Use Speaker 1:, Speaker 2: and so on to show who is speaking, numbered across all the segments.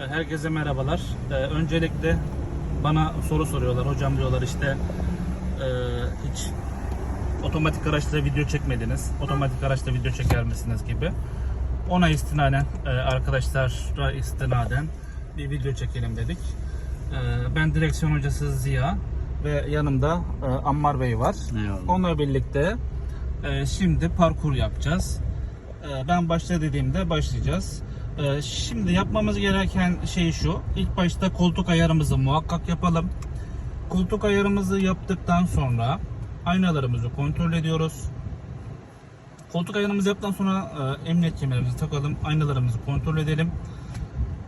Speaker 1: E, Herkese merhabalar. Ee, öncelikle bana soru soruyorlar. Hocam diyorlar işte e, hiç otomatik araçla video çekmediniz. Otomatik araçla video çeker misiniz gibi. Ona istinaden e, arkadaşlara istinaden bir video çekelim dedik. E, ben direksiyon hocası Ziya ve yanımda e, Ammar Bey var.
Speaker 2: Eyvallah.
Speaker 1: Onunla birlikte e, şimdi parkur yapacağız. E, ben başla dediğimde başlayacağız. E, şimdi yapmamız gereken şey şu. İlk başta koltuk ayarımızı muhakkak yapalım. Koltuk ayarımızı yaptıktan sonra aynalarımızı kontrol ediyoruz. Koltuk ayarımızı yaptıktan sonra e, emniyet kemerimizi takalım, aynalarımızı kontrol edelim.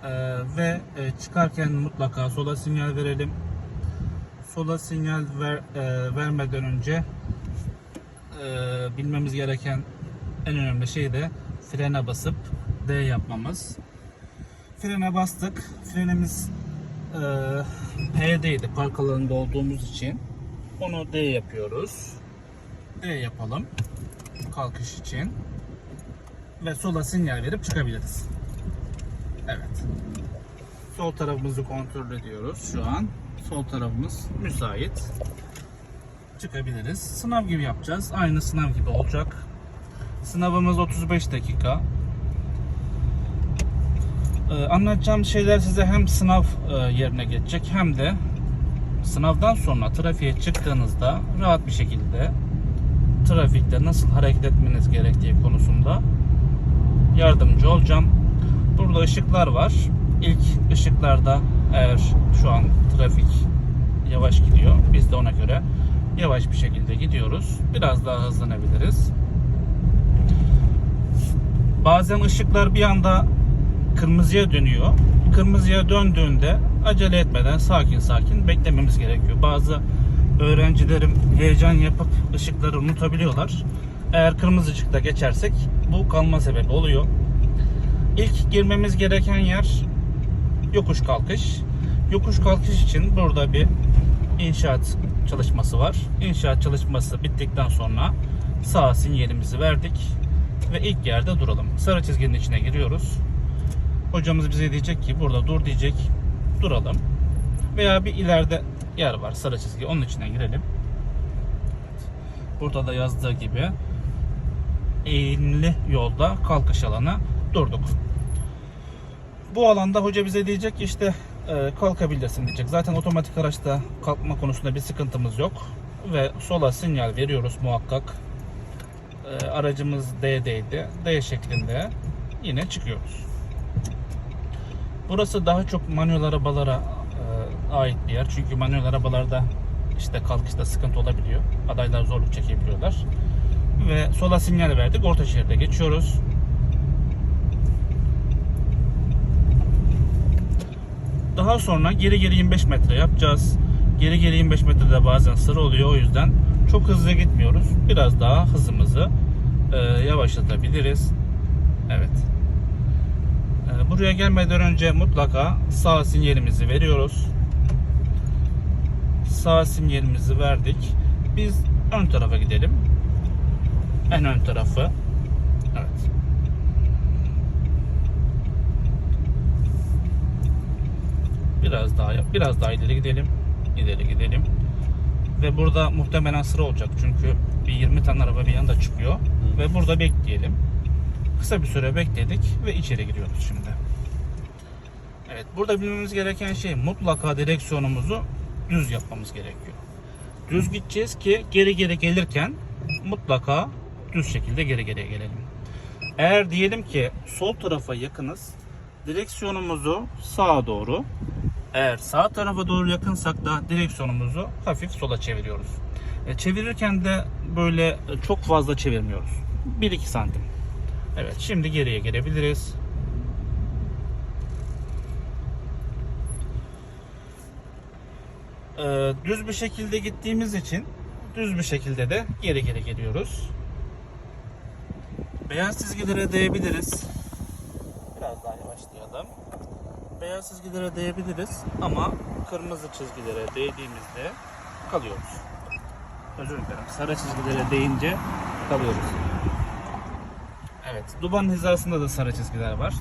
Speaker 1: E, ve e, çıkarken mutlaka sola sinyal verelim. Sola sinyal ver, e, vermeden önce bilmemiz gereken en önemli şey de frene basıp D yapmamız. Frene bastık. Frenimiz e, P'deydi park alanında olduğumuz için. Onu D yapıyoruz. D yapalım. Kalkış için. Ve sola sinyal verip çıkabiliriz. Evet. Sol tarafımızı kontrol ediyoruz şu an. Sol tarafımız müsait. Çıkabiliriz. Sınav gibi yapacağız. Aynı sınav gibi olacak. Sınavımız 35 dakika. Ee, anlatacağım şeyler size hem sınav e, yerine geçecek hem de sınavdan sonra trafiğe çıktığınızda rahat bir şekilde trafikte nasıl hareket etmeniz gerektiği konusunda yardımcı olacağım. Burada ışıklar var. İlk ışıklarda eğer şu an trafik yavaş gidiyor. Biz de ona göre yavaş bir şekilde gidiyoruz. Biraz daha hızlanabiliriz. Bazen ışıklar bir anda kırmızıya dönüyor. Kırmızıya döndüğünde acele etmeden sakin sakin beklememiz gerekiyor. Bazı öğrencilerim heyecan yapıp ışıkları unutabiliyorlar. Eğer kırmızı ışıkta geçersek bu kalma sebebi oluyor. İlk girmemiz gereken yer yokuş kalkış. Yokuş kalkış için burada bir inşaat çalışması var. İnşaat çalışması bittikten sonra sağ sinyalimizi verdik ve ilk yerde duralım. Sarı çizginin içine giriyoruz. Hocamız bize diyecek ki burada dur diyecek. Duralım. Veya bir ileride yer var sarı çizgi. Onun içine girelim. Burada da yazdığı gibi eğimli yolda kalkış alanı durduk. Bu alanda hoca bize diyecek işte e, kalkabilirsin diyecek. Zaten otomatik araçta kalkma konusunda bir sıkıntımız yok. Ve sola sinyal veriyoruz muhakkak. E, aracımız D'deydi. D şeklinde yine çıkıyoruz. Burası daha çok manuel arabalara e, ait bir yer. Çünkü manuel arabalarda işte kalkışta sıkıntı olabiliyor. Adaylar zorluk çekebiliyorlar. Ve sola sinyal verdik. Orta şeride geçiyoruz. Daha sonra geri geri 25 metre yapacağız. Geri geri 25 metrede bazen sıra oluyor. O yüzden çok hızlı gitmiyoruz. Biraz daha hızımızı e, yavaşlatabiliriz. Evet. Buraya gelmeden önce mutlaka sağ sinyalimizi veriyoruz. Sağ sinyalimizi verdik. Biz ön tarafa gidelim. En ön tarafı. Evet. Biraz daha biraz daha ileri gidelim. İleri gidelim. Ve burada muhtemelen sıra olacak çünkü bir 20 tane araba bir yanda çıkıyor ve burada bekleyelim. Kısa bir süre bekledik ve içeri giriyoruz şimdi. Evet, burada bilmemiz gereken şey mutlaka direksiyonumuzu düz yapmamız gerekiyor. Düz gideceğiz ki geri geri gelirken mutlaka düz şekilde geri geriye gelelim. Eğer diyelim ki sol tarafa yakınız, direksiyonumuzu sağa doğru, eğer sağ tarafa doğru yakınsak da direksiyonumuzu hafif sola çeviriyoruz. E, çevirirken de böyle çok fazla çevirmiyoruz. 1-2 santim. Evet şimdi geriye gelebiliriz. Ee, düz bir şekilde gittiğimiz için düz bir şekilde de geri geri geliyoruz. Beyaz çizgilere değebiliriz. Biraz daha yavaşlayalım. Beyaz çizgilere değebiliriz ama kırmızı çizgilere değdiğimizde kalıyoruz. Özür dilerim. Sarı çizgilere değince kalıyoruz. Evet. Duban hizasında da sarı çizgiler var.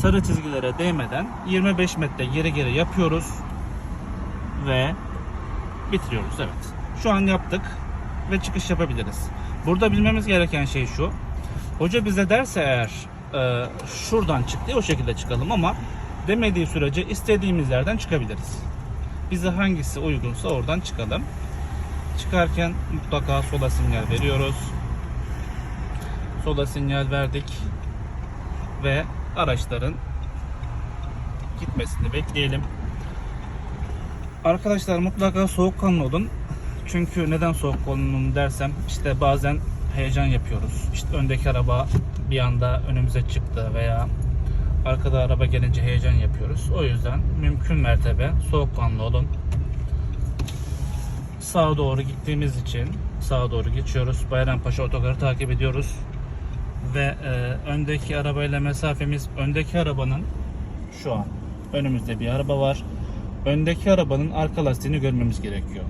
Speaker 1: sarı çizgilere değmeden 25 metre geri geri yapıyoruz ve bitiriyoruz. Evet. Şu an yaptık ve çıkış yapabiliriz. Burada bilmemiz gereken şey şu. Hoca bize derse eğer e, şuradan çık diye o şekilde çıkalım ama demediği sürece istediğimiz yerden çıkabiliriz. Bize hangisi uygunsa oradan çıkalım. Çıkarken mutlaka sola sinyal veriyoruz. Sola sinyal verdik ve araçların gitmesini bekleyelim. Arkadaşlar mutlaka soğukkanlı olun. Çünkü neden soğukkanlı dersem işte bazen heyecan yapıyoruz. İşte öndeki araba bir anda önümüze çıktı veya arkada araba gelince heyecan yapıyoruz. O yüzden mümkün mertebe soğukkanlı olun. Sağa doğru gittiğimiz için sağa doğru geçiyoruz. Bayrampaşa otogarı takip ediyoruz. Ve e, öndeki arabayla mesafemiz öndeki arabanın şu an önümüzde bir araba var. Öndeki arabanın arka lastiğini görmemiz gerekiyor.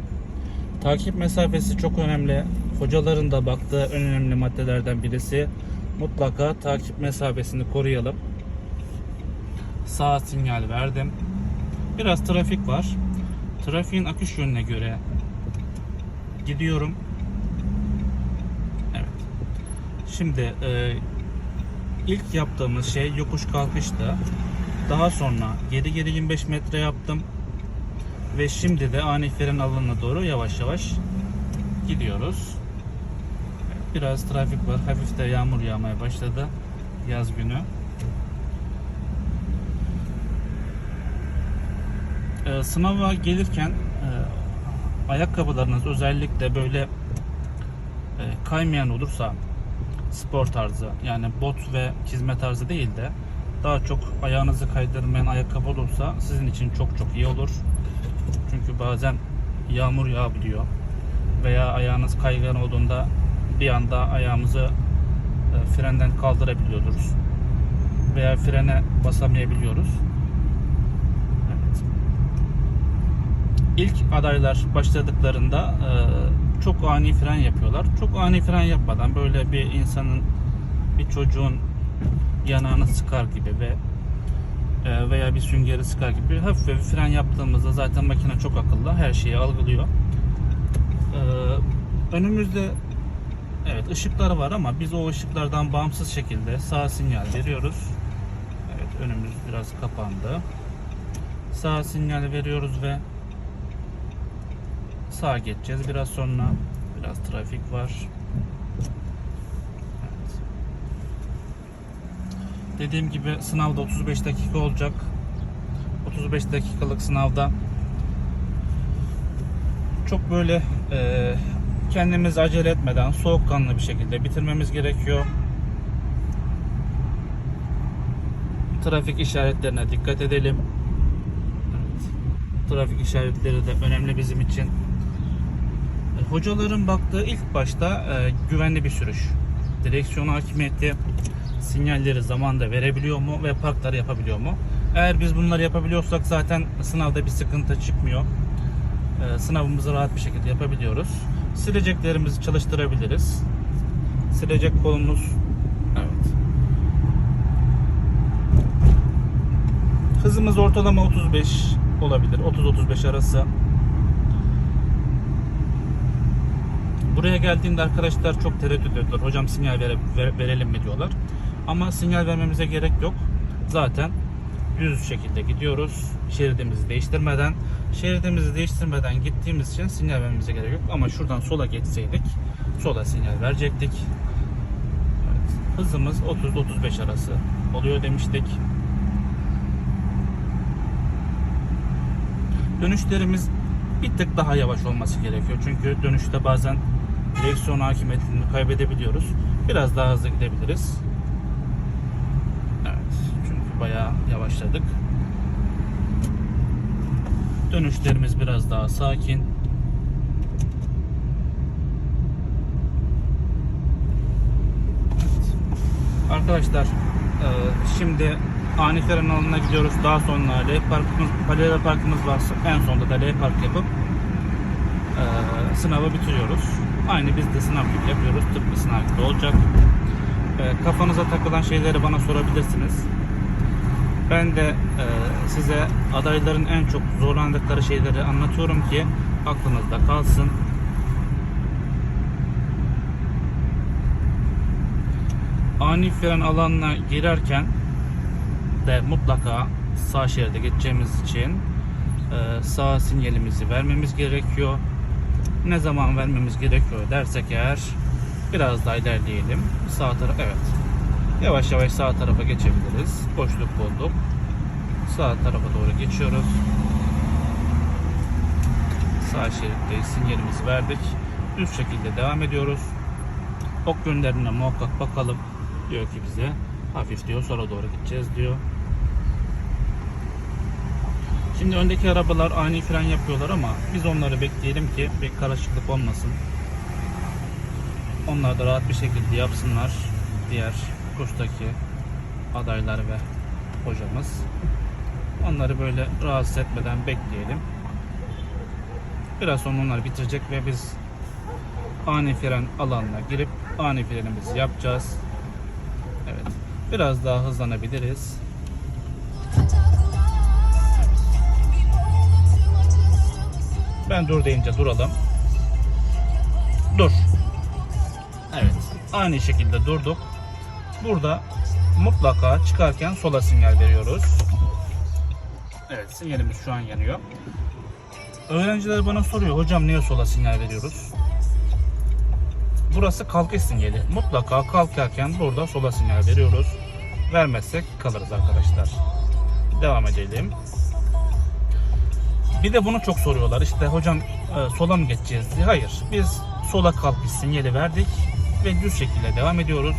Speaker 1: Takip mesafesi çok önemli. Hocaların da baktığı en önemli maddelerden birisi. Mutlaka takip mesafesini koruyalım. Sağ sinyal verdim. Biraz trafik var. Trafiğin akış yönüne göre gidiyorum. Evet. Şimdi e, ilk yaptığımız şey yokuş kalkıştı. Daha sonra geri geri 25 metre yaptım. Ve şimdi de ani fren alanına doğru yavaş yavaş gidiyoruz. Biraz trafik var. Hafif de yağmur yağmaya başladı. Yaz günü. Ee, sınava gelirken e, ayakkabılarınız özellikle böyle e, kaymayan olursa spor tarzı yani bot ve çizme tarzı değil de daha çok ayağınızı kaydırmayan ayakkabı olursa sizin için çok çok iyi olur. Çünkü bazen yağmur yağabiliyor veya ayağınız kaygan olduğunda bir anda ayağımızı e, frenden kaldırabiliyoruz veya frene basamayabiliyoruz. Evet. İlk adaylar başladıklarında e, çok ani fren yapıyorlar. Çok ani fren yapmadan böyle bir insanın bir çocuğun yanağını sıkar gibi ve e, veya bir süngeri sıkar gibi hafif bir fren yaptığımızda zaten makine çok akıllı her şeyi algılıyor. E, önümüzde evet ışıklar var ama biz o ışıklardan bağımsız şekilde sağ sinyal veriyoruz. Evet önümüz biraz kapandı. Sağ sinyal veriyoruz ve sağa geçeceğiz biraz sonra. Biraz trafik var. Evet. Dediğim gibi sınavda 35 dakika olacak. 35 dakikalık sınavda çok böyle e, kendimizi acele etmeden soğukkanlı bir şekilde bitirmemiz gerekiyor. Trafik işaretlerine dikkat edelim. Evet. Trafik işaretleri de önemli bizim için. E, Hocaların baktığı ilk başta e, güvenli bir sürüş. Direksiyon hakimiyeti, sinyalleri zamanda verebiliyor mu ve parkları yapabiliyor mu? Eğer biz bunları yapabiliyorsak zaten sınavda bir sıkıntı çıkmıyor. Ee, sınavımızı rahat bir şekilde yapabiliyoruz. Sileceklerimizi çalıştırabiliriz. Silecek kolumuz evet. Hızımız ortalama 35 olabilir. 30-35 arası. Buraya geldiğinde arkadaşlar çok tereddüt ediyorlar. Hocam sinyal vere- ver- verelim mi diyorlar. Ama sinyal vermemize gerek yok. Zaten düz şekilde gidiyoruz. Şeridimizi değiştirmeden. Şeridimizi değiştirmeden gittiğimiz için sinyal vermemize gerek yok. Ama şuradan sola geçseydik sola sinyal verecektik. Evet. Hızımız 30-35 arası oluyor demiştik. Dönüşlerimiz bir tık daha yavaş olması gerekiyor. Çünkü dönüşte bazen direksiyon hakimiyetini kaybedebiliyoruz. Biraz daha hızlı gidebiliriz. Evet. Çünkü bayağı yavaşladık. Dönüşlerimiz biraz daha sakin. Evet. Arkadaşlar e, şimdi ani fren alanına gidiyoruz. Daha sonra L parkımız, paralel parkımız varsa en sonunda da L park yapıp e, sınavı bitiriyoruz. Aynı biz de sınav gibi yapıyoruz. Tıpkı sınav gibi olacak. E, kafanıza takılan şeyleri bana sorabilirsiniz. Ben de e, size adayların en çok zorlandıkları şeyleri anlatıyorum ki aklınızda kalsın. Ani fren alanına girerken de mutlaka sağ şeride geçeceğimiz için e, sağ sinyalimizi vermemiz gerekiyor. Ne zaman vermemiz gerekiyor dersek eğer biraz daha ilerleyelim. Sağ taraf evet. Yavaş yavaş sağ tarafa geçebiliriz. Boşluk bulduk. Sağ tarafa doğru geçiyoruz. Sağ şeritteyiz. Sinyalimizi verdik. Düz şekilde devam ediyoruz. Ok yönlerine muhakkak bakalım. Diyor ki bize hafif diyor sola doğru gideceğiz diyor. Şimdi öndeki arabalar ani fren yapıyorlar ama biz onları bekleyelim ki bir karışıklık olmasın. Onlar da rahat bir şekilde yapsınlar. Diğer kurstaki adaylar ve hocamız. Onları böyle rahatsız etmeden bekleyelim. Biraz sonra onlar bitirecek ve biz ani fren alanına girip ani frenimizi yapacağız. Evet. Biraz daha hızlanabiliriz. Ben dur deyince duralım. Dur. Evet. Aynı şekilde durduk. Burada mutlaka çıkarken sola sinyal veriyoruz. Evet sinyalimiz şu an yanıyor. Öğrenciler bana soruyor hocam niye sola sinyal veriyoruz? Burası kalkış sinyali. Mutlaka kalkarken burada sola sinyal veriyoruz. Vermezsek kalırız arkadaşlar. Devam edelim. Bir de bunu çok soruyorlar. İşte hocam e, sola mı geçeceğiz diye. Hayır. Biz sola kalkış sinyali verdik ve düz şekilde devam ediyoruz.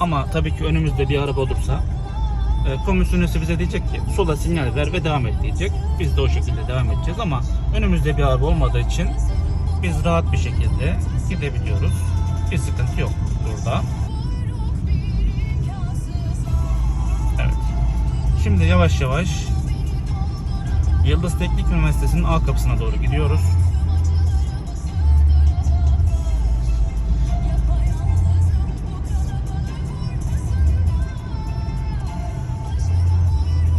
Speaker 1: Ama tabii ki önümüzde bir araba olursa e, komisyonesi bize diyecek ki sola sinyal ver ve devam et diyecek. Biz de o şekilde devam edeceğiz ama önümüzde bir araba olmadığı için biz rahat bir şekilde gidebiliyoruz. Bir sıkıntı yok burada. Evet. Şimdi yavaş yavaş Yıldız Teknik Üniversitesi'nin A kapısına doğru gidiyoruz.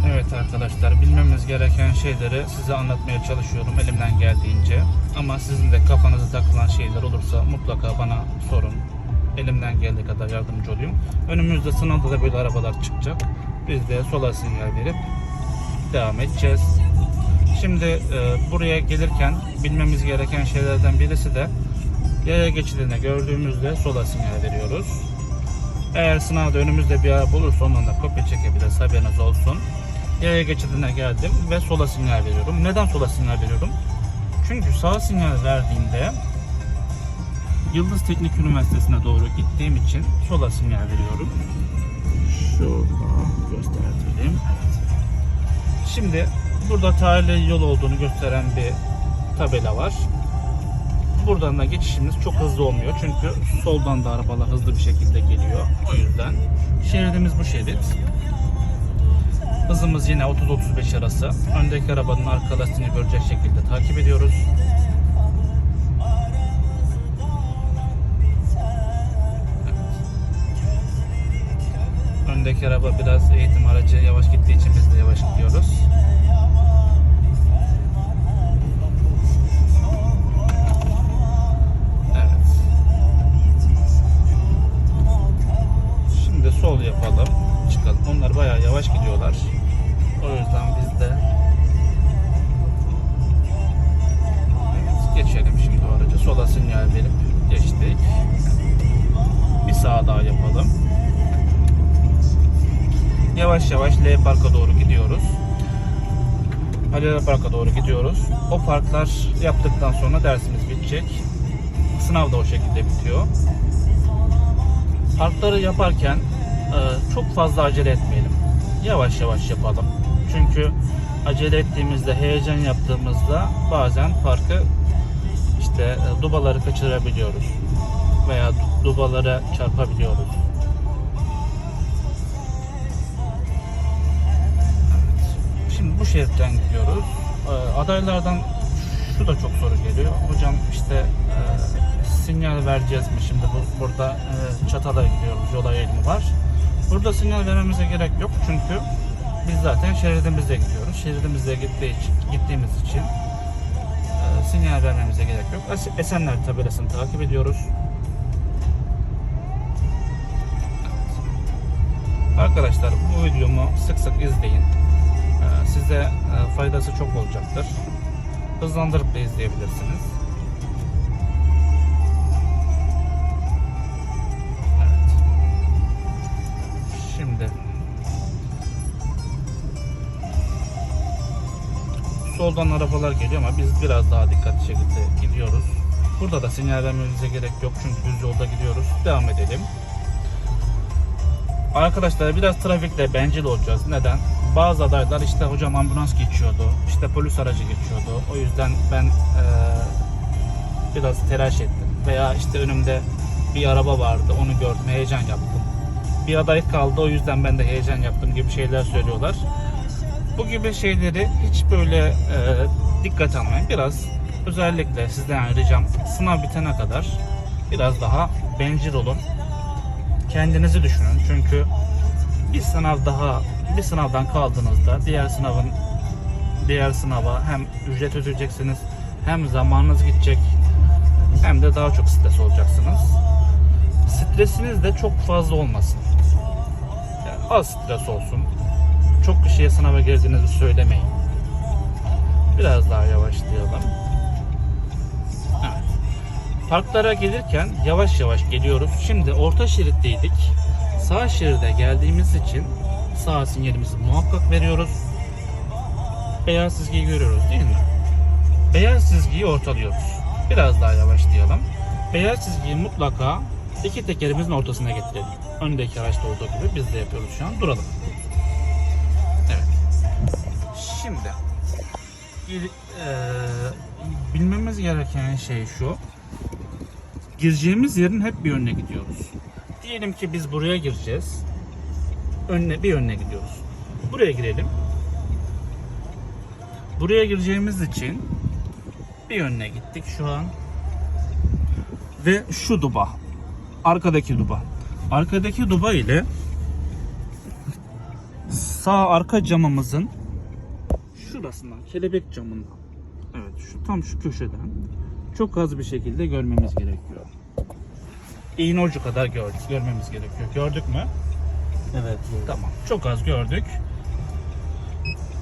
Speaker 1: Evet arkadaşlar bilmemiz gereken şeyleri size anlatmaya çalışıyorum elimden geldiğince. Ama sizin de kafanıza takılan şeyler olursa mutlaka bana sorun. Elimden geldiği kadar yardımcı olayım. Önümüzde sınavda da böyle arabalar çıkacak. Biz de sola sinyal verip devam edeceğiz. Şimdi e, buraya gelirken bilmemiz gereken şeylerden birisi de yaya geçidine gördüğümüzde sola sinyal veriyoruz. Eğer sınavda önümüzde bir araba olursa ondan da kopya çekebiliriz haberiniz olsun. Yaya geçidine geldim ve sola sinyal veriyorum. Neden sola sinyal veriyorum? Çünkü sağ sinyal verdiğimde Yıldız Teknik Üniversitesi'ne doğru gittiğim için sola sinyal veriyorum. Şurada göstereyim. Evet. Şimdi burada tarihi yol olduğunu gösteren bir tabela var. Buradan da geçişimiz çok hızlı olmuyor. Çünkü soldan da arabalar hızlı bir şekilde geliyor. O yüzden şeridimiz bu şerit. Hızımız yine 30-35 arası. Öndeki arabanın arka lastiğini görecek şekilde takip ediyoruz. Öndeki araba biraz eğitim aracı yavaş gittiği için biz de yavaş gidiyoruz. Halil Park'a doğru gidiyoruz. O parklar yaptıktan sonra dersimiz bitecek. Sınav da o şekilde bitiyor. Parkları yaparken e, çok fazla acele etmeyelim. Yavaş yavaş yapalım. Çünkü acele ettiğimizde, heyecan yaptığımızda bazen parkı işte e, dubaları kaçırabiliyoruz veya du- dubalara çarpabiliyoruz. Bu şeritten gidiyoruz. E, adaylardan şu da çok soru geliyor. Hocam işte e, sinyal vereceğiz mi şimdi bu, burada e, çatala gidiyoruz yol ayrımı var. Burada sinyal vermemize gerek yok çünkü Biz zaten şeridimizde gidiyoruz. Şeridimizde gittiği için, gittiğimiz için e, sinyal vermemize gerek yok. Es- Esenler tabelasını takip ediyoruz. Arkadaşlar bu videomu sık sık izleyin. E, Size e, faydası çok olacaktır. Hızlandırıp da izleyebilirsiniz. Evet. Şimdi soldan arabalar geliyor ama biz biraz daha dikkatli şekilde gidiyoruz. Burada da sinyal vermemize gerek yok çünkü düz yolda gidiyoruz. Devam edelim. Arkadaşlar biraz trafikte bencil olacağız. Neden? Bazı adaylar işte hocam ambulans geçiyordu, işte polis aracı geçiyordu. O yüzden ben eee, biraz telaş ettim. Veya işte önümde bir araba vardı, onu gördüm, heyecan yaptım. Bir aday kaldı, o yüzden ben de heyecan yaptım gibi şeyler söylüyorlar. Bu gibi şeyleri hiç böyle e, dikkat almayın. Biraz özellikle sizden ricam sınav bitene kadar biraz daha bencil olun. Kendinizi düşünün. Çünkü bir sınav daha bir sınavdan kaldığınızda diğer sınavın diğer sınava hem ücret ödeyeceksiniz hem zamanınız gidecek hem de daha çok stres olacaksınız. Stresiniz de çok fazla olmasın. Yani az stres olsun. Çok kişiye sınava girdiğinizi söylemeyin. Biraz daha yavaşlayalım. Evet. Parklara gelirken yavaş yavaş geliyoruz. Şimdi orta şeritteydik. Sağ şeride geldiğimiz için sağ sinyalimizi muhakkak veriyoruz. Beyaz çizgiyi görüyoruz değil mi? Beyaz çizgiyi ortalıyoruz. Biraz daha yavaşlayalım. Beyaz çizgiyi mutlaka iki tekerimizin ortasına getirelim. Öndeki araçta olduğu gibi biz de yapıyoruz şu an. Duralım. Evet. Şimdi gir- eee, bilmemiz gereken şey şu. Gireceğimiz yerin hep bir önüne gidiyoruz. Diyelim ki biz buraya gireceğiz. Önüne bir önüne gidiyoruz. Buraya girelim. Buraya gireceğimiz için bir önüne gittik şu an. Ve şu duba. Arkadaki duba. Arkadaki duba ile sağ arka camımızın şurasından, kelebek camından. Evet, şu tam şu köşeden çok az bir şekilde görmemiz gerekiyor. İğne ucu kadar gördük, görmemiz gerekiyor. Gördük mü?
Speaker 2: Evet.
Speaker 1: Tamam. Çok az gördük.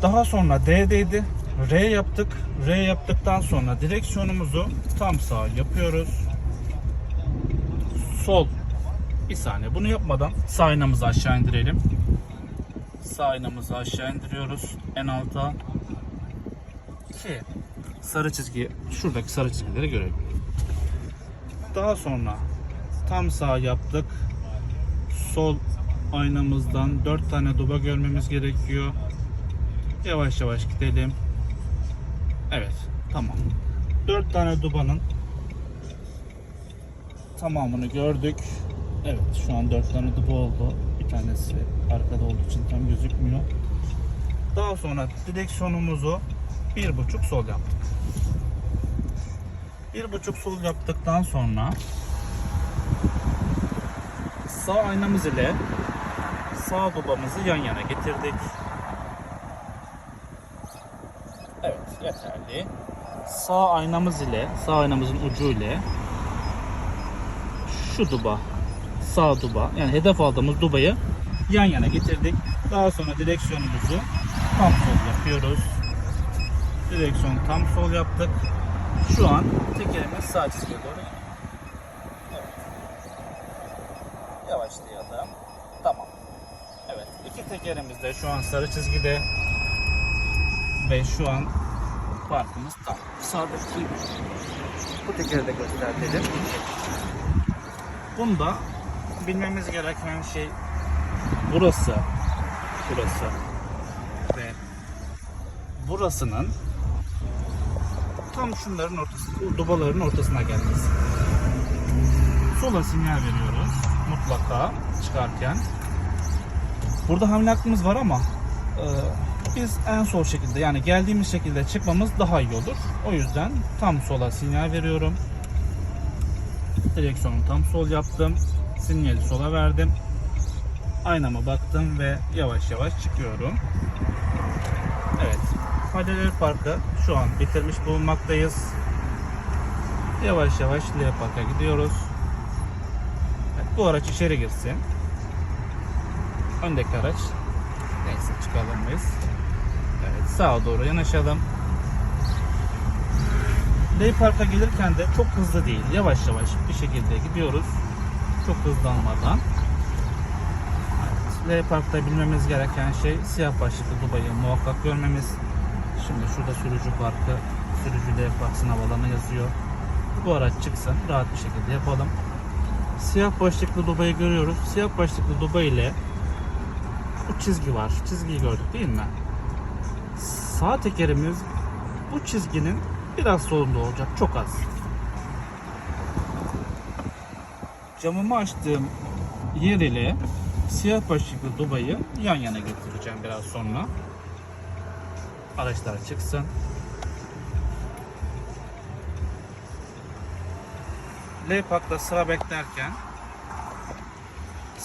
Speaker 1: Daha sonra D'deydi. R yaptık. R yaptıktan sonra direksiyonumuzu tam sağ yapıyoruz. Sol. Bir saniye. Bunu yapmadan sağ aynamızı aşağı indirelim. Sağ aynamızı aşağı indiriyoruz. En alta. Ki sarı çizgi, şuradaki sarı çizgileri görelim. Daha sonra tam sağ yaptık. Sol aynamızdan 4 tane duba görmemiz gerekiyor. Yavaş yavaş gidelim. Evet, tamam. 4 tane dubanın tamamını gördük. Evet, şu an 4 tane duba oldu. Bir tanesi arkada olduğu için tam gözükmüyor. Daha sonra direksiyonumuzu bir buçuk sol yaptık. Bir buçuk sol yaptıktan sonra sağ aynamız ile sağ dubamızı yan yana getirdik. Evet yeterli. Sağ aynamız ile sağ aynamızın ucu ile şu duba sağ duba yani hedef aldığımız dubayı yan yana getirdik. Daha sonra direksiyonumuzu tam sol yapıyoruz. Direksiyon tam sol yaptık. Şu an tekerimiz sağ çizgiye doğru gidiyor. Evet. Yavaşlayalım. Tamam. Evet. iki tekerimiz de şu an sarı çizgide. Ve şu an parkımız tam. Sağdaki bu tekeri de gösterelim. Bunda bilmemiz gereken şey burası. Burası. Ve burasının tam şunların ortası, bu dubaların ortasına gelmesi. Sola sinyal veriyoruz mutlaka çıkarken. Burada hamle hakkımız var ama e, biz en sol şekilde yani geldiğimiz şekilde çıkmamız daha iyi olur. O yüzden tam sola sinyal veriyorum. Direksiyonu tam sol yaptım. Sinyali sola verdim. Aynama baktım ve yavaş yavaş çıkıyorum. Evet. Padeler Parkı şu an bitirmiş bulunmaktayız. Yavaş yavaş L Park'a gidiyoruz. Evet, bu araç içeri girsin. Öndeki araç. Neyse çıkalım biz. Evet sağa doğru yanaşalım. L Park'a gelirken de çok hızlı değil. Yavaş yavaş bir şekilde gidiyoruz. Çok hızlanmadan. Evet, L Park'ta bilmemiz gereken şey siyah başlıklı Dubai'yi muhakkak görmemiz. Şimdi şurada sürücü parkı, sürücü L Park sınav alanı yazıyor. Bu araç çıksın rahat bir şekilde yapalım. Siyah başlıklı Dubai'yi görüyoruz. Siyah başlıklı Dubai ile çizgi var. Çizgiyi gördük değil mi? Sağ tekerimiz bu çizginin biraz solunda olacak. Çok az. Camımı açtığım yer ile siyah başlıklı Dubai'yi yan yana getireceğim biraz sonra. Araçlar çıksın. L Park'ta sıra beklerken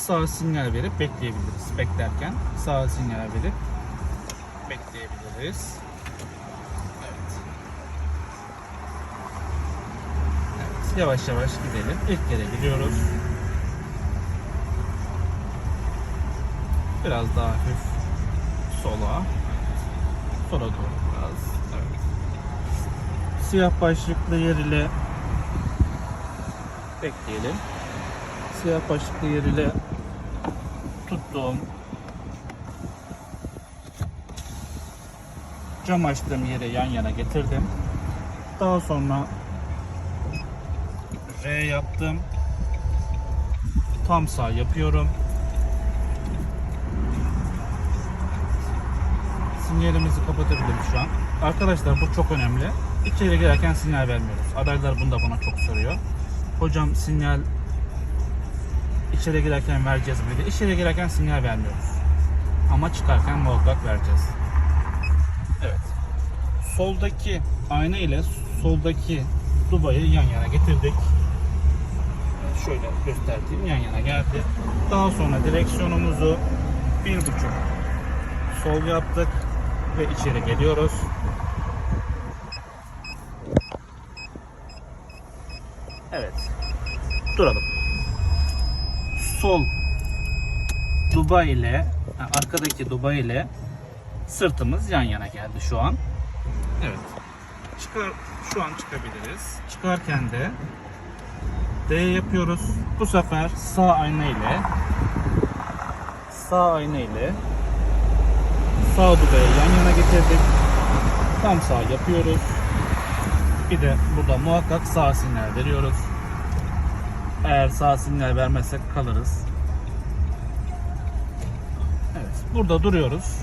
Speaker 1: sağ sinyal verip bekleyebiliriz. Beklerken sağ sinyal verip bekleyebiliriz. Evet. Evet, yavaş yavaş gidelim. İlk kere gidiyoruz. Biraz daha hafif sola. Sola doğru biraz. Evet. Siyah başlıklı yer ile bekleyelim. Siyah başlıklı yer ile tuttuğum cam açtığım yere yan yana getirdim. Daha sonra R yaptım. Tam sağ yapıyorum. Sinyalimizi kapatabiliriz şu an. Arkadaşlar bu çok önemli. İçeri girerken sinyal vermiyoruz. Adaylar bunu da bana çok soruyor. Hocam sinyal içeri girerken vereceğiz dedi. İçeri girerken sinyal vermiyoruz. Ama çıkarken muhakkak vereceğiz. Evet. Soldaki ayna ile soldaki dubayı yan yana getirdik. Şöyle göstereyim yan yana geldi. Daha sonra direksiyonumuzu bir buçuk sol yaptık ve içeri geliyoruz. Evet. Duralım. Sol Dubai ile ha, arkadaki Dubai ile sırtımız yan yana geldi şu an. Evet. Çıkar şu an çıkabiliriz. Çıkarken de D yapıyoruz. Bu sefer sağ ayna ile sağ ayna ile sağ Dubai'yi yan yana getirdik. Tam sağ yapıyoruz. Bir de burada muhakkak sağ sinyal veriyoruz. Eğer sağ sinyal vermezsek kalırız. Evet, burada duruyoruz.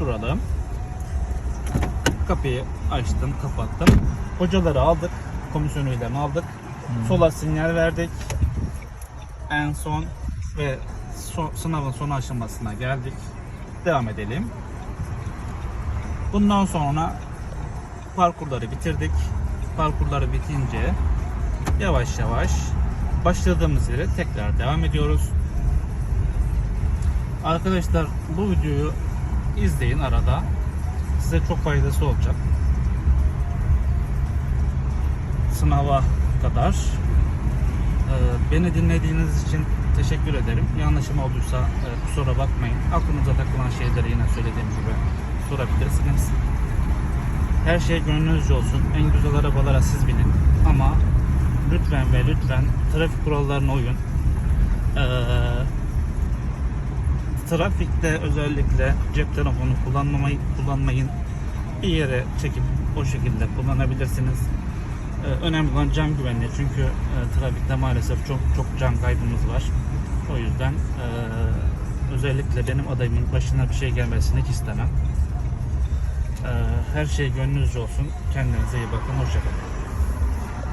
Speaker 1: Duralım. Kapıyı açtım, kapattım. Hocaları aldık. Komisyon üyelerini aldık. Sola sinyal verdik. En son ve so- sınavın son aşamasına geldik. Devam edelim. Bundan sonra parkurları bitirdik. Parkurları bitince yavaş yavaş başladığımız yere tekrar devam ediyoruz. Arkadaşlar bu videoyu izleyin arada. Size çok faydası olacak. Sınava kadar. Ee, Beni dinlediğiniz için teşekkür ederim. Yanlışım olduysa e, kusura bakmayın. Aklınıza takılan şeyleri yine söylediğim gibi sorabilirsiniz. Her şey gönlünüzce olsun. En güzel arabalara siz binin. Ama lütfen ve lütfen trafik kurallarına uyun. Ee, trafikte özellikle cep telefonu kullanmamayı kullanmayın. Bir yere çekip o şekilde kullanabilirsiniz. Ee, önemli olan can güvenliği çünkü e, trafikte maalesef çok çok can kaybımız var. O yüzden e, özellikle benim adayımın başına bir şey gelmesini hiç istemem. Ee, her şey gönlünüzce olsun. Kendinize iyi bakın. Hoşçakalın.